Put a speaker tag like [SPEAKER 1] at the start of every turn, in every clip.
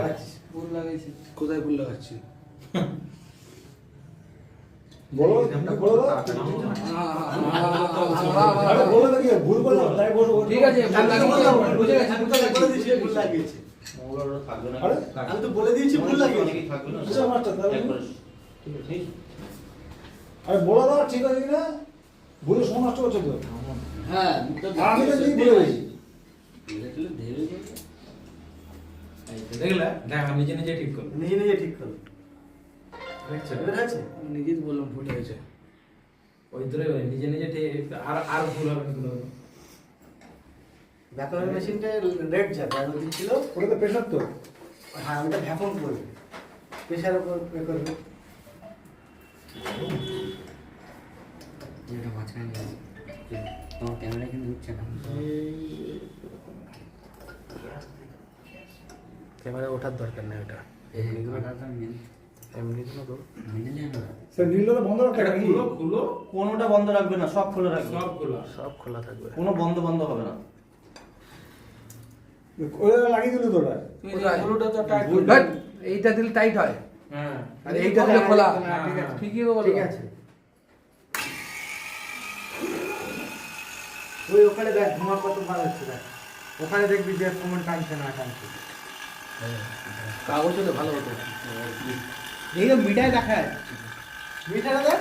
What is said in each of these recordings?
[SPEAKER 1] লাগাচ্ছিস
[SPEAKER 2] কোথায় ভুল লাগাচ্ছি
[SPEAKER 1] বলো বলো বলো দেখি ভুল করলাম তাই বলো
[SPEAKER 3] ঠিক আছে বুঝে গেছি
[SPEAKER 1] ভুল লাগিয়েছে আমি তো বলে দিয়েছি ভুল লাগিয়েছে আরে বলে দাও ঠিক আছে কিনা ভুলে সময় নষ্ট করছ তো
[SPEAKER 3] হ্যাঁ
[SPEAKER 1] আমি তো বলে দিয়েছি
[SPEAKER 4] দেখলে? দেখ নিজে নিজে ঠিক করব
[SPEAKER 1] নিজে নিজে ঠিক করো
[SPEAKER 4] দেখছ?
[SPEAKER 1] এবার আছে
[SPEAKER 2] তো বললাম ভুল হয়েছে।
[SPEAKER 4] ওই ধরে নিজে নিজে ঠিক আর আর ভুল হবে না কোনো
[SPEAKER 5] ভ্যাকুয়াম মেশিনটা রেড যাবে আর ওদিন ছিল
[SPEAKER 1] ওটা তো প্রেশার তো।
[SPEAKER 5] হ্যাঁ ওটা ভ্যাকুয়াম করবে প্রেশার উপর করবে
[SPEAKER 6] মাঝখানে তোমার ক্যামেরা কিন্তু উঠছে না।
[SPEAKER 2] ক্যামেরা ওঠার দরকার নেই ওটা।
[SPEAKER 6] এই কাটাটা
[SPEAKER 2] এমনি কোনো তো
[SPEAKER 6] নেয় না
[SPEAKER 1] স্যার নীলটা বন্ধ রাখতে
[SPEAKER 4] এটা
[SPEAKER 1] নাকি
[SPEAKER 4] খুলো খুলো।
[SPEAKER 7] কোনোটা বন্ধ রাখবে না সব খোলা রাখবে।
[SPEAKER 4] সব খোলা।
[SPEAKER 2] সব খোলা থাকবে।
[SPEAKER 7] কোনো বন্ধ বন্ধ হবে না।
[SPEAKER 1] ওটা লাগিয়ে দিল তো ওটা।
[SPEAKER 3] তো টাইট
[SPEAKER 2] এইটা দিলে টাইট হয়।
[SPEAKER 4] হ্যাঁ।
[SPEAKER 2] আর এইটা দিলে খোলা।
[SPEAKER 4] ঠিক আছে।
[SPEAKER 2] ঠিকই বলো
[SPEAKER 5] ঠিক আছে। ওই ওখানে দেখ ধোঁয়া কত বার হচ্ছে দেখ। ওখানে দেখবি যে কমন টানছে না টানছে
[SPEAKER 2] কাগজ হলে ভালো হতো।
[SPEAKER 5] এই তো মিটাই দেখা যাচ্ছে মিটারটা দেখ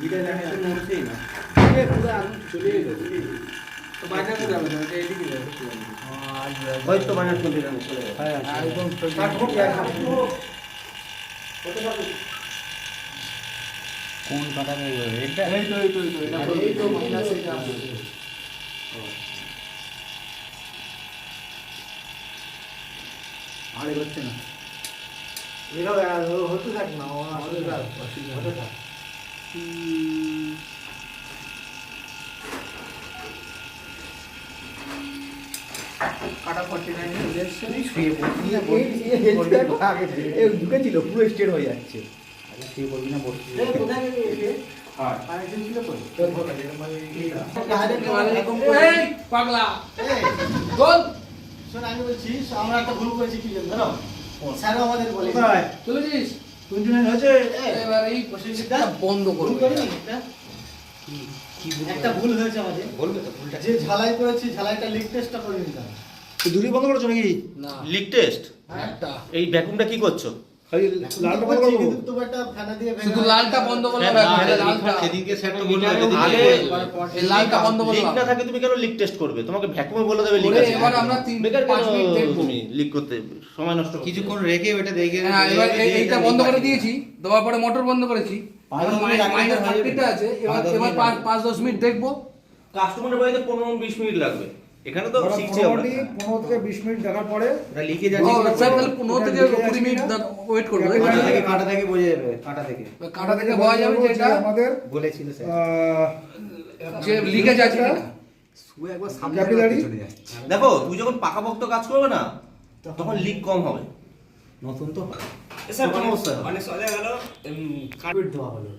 [SPEAKER 7] মিটার দেখা যাচ্ছে নড়ছেই না
[SPEAKER 5] এ পুরো আগুন চলে এলো।
[SPEAKER 3] তো বাইরে করে যাবে না এটা এদিকে যাবে?
[SPEAKER 7] হয়তো বাজার চলে যাবে চলে যাবে।
[SPEAKER 5] হ্যাঁ
[SPEAKER 2] একদম?
[SPEAKER 5] কত টাকা?
[SPEAKER 6] কোন এটা
[SPEAKER 3] এই তো এই তো এই তো
[SPEAKER 5] এই তো মাইনাস এটা
[SPEAKER 2] আর হচ্ছে না।
[SPEAKER 5] এভাবে হতে থাক না ও আসলে হতে থাক।
[SPEAKER 3] কাটা 49 এর
[SPEAKER 5] শুয়ে পড়বি না। বসবি এ ঢুকেছিল পুরো স্টেট হয়ে যাচ্ছে।
[SPEAKER 6] আগে শুয়ে পড়বি না বসবি
[SPEAKER 7] হ্যাঁ।
[SPEAKER 3] পাগলা। গোল
[SPEAKER 5] শোন আমি বলছি আমরা একটা ভুল করেছি কি জানো? স্যারও আমাদের বলে
[SPEAKER 3] চলেছিস
[SPEAKER 5] টুনটুনের হয়েছে?
[SPEAKER 3] এবার এই
[SPEAKER 5] প্রসেসটা
[SPEAKER 3] বন্ধ
[SPEAKER 5] একটা। ভুল হয়েছে আমাদের।
[SPEAKER 6] বলবে তো ভুলটা
[SPEAKER 5] যে ঝালাই করেছি ঝালাইটা লিক টেস্টটা করে নিতাম
[SPEAKER 1] দুটি বন্ধ করেছ নাকি?
[SPEAKER 3] না।
[SPEAKER 7] লিক টেস্ট
[SPEAKER 3] একটা।
[SPEAKER 7] এই ভ্যাকুমটা কি করছ?
[SPEAKER 3] শুধু লালটা বন্ধ
[SPEAKER 7] হ্যাঁ, সেদিনকে স্যার তো বলল
[SPEAKER 3] লালটা বন্ধ
[SPEAKER 7] লিক না থাকে তুমি কেন লিক টেস্ট করবে? তোমাকে ভ্যাকুমে বলে দেবে লিক আছে।
[SPEAKER 3] এবার আমরা তিন-
[SPEAKER 7] বেকার
[SPEAKER 3] পাঁচ মিনিট দেখব।
[SPEAKER 7] লিক করতে? সময় নষ্ট
[SPEAKER 6] কিছুক্ষণ রেখে দেখে
[SPEAKER 3] হ্যাঁ এবার এইটা বন্ধ করে দিয়েছি। দেওয়ার পরে মোটর বন্ধ করেছি।
[SPEAKER 5] পাঁচ
[SPEAKER 3] মাইনাস। থার্টিটা আছে। এবার
[SPEAKER 5] দশ মিনিট
[SPEAKER 3] দশ দেখব।
[SPEAKER 7] কাস্টমারের বাড়িতে পনেরো বিশ মিনিট লাগবে। এখানে তো
[SPEAKER 1] ধরো মোটামুটি পনেরো থেকে বিশ মিনিট দেখার পরে
[SPEAKER 6] ওটা লিখে যাচ্ছে
[SPEAKER 3] স্যার তাহলে পনেরো থেকে
[SPEAKER 1] ওটা
[SPEAKER 3] কুড়ি মিনিট ওয়েট করব তাই
[SPEAKER 1] থেকে-
[SPEAKER 6] কাটা থেকে বোঝা যাবে কাটা থেকে।
[SPEAKER 3] কাটা থেকে বোঝা যাবে যে এটা
[SPEAKER 1] আমাদের
[SPEAKER 6] বলেছিল স্যার।
[SPEAKER 3] যে লিকেজ আছে
[SPEAKER 6] শুয়ে একবার সামনে চলে যাচ্ছে
[SPEAKER 7] দেখো তুই যখন পাকা পাকাপোক্ত কাজ করবে না তখন লিক কম হবে।
[SPEAKER 6] নতুন তো
[SPEAKER 7] সমস্যা
[SPEAKER 5] কার্পেট হলো।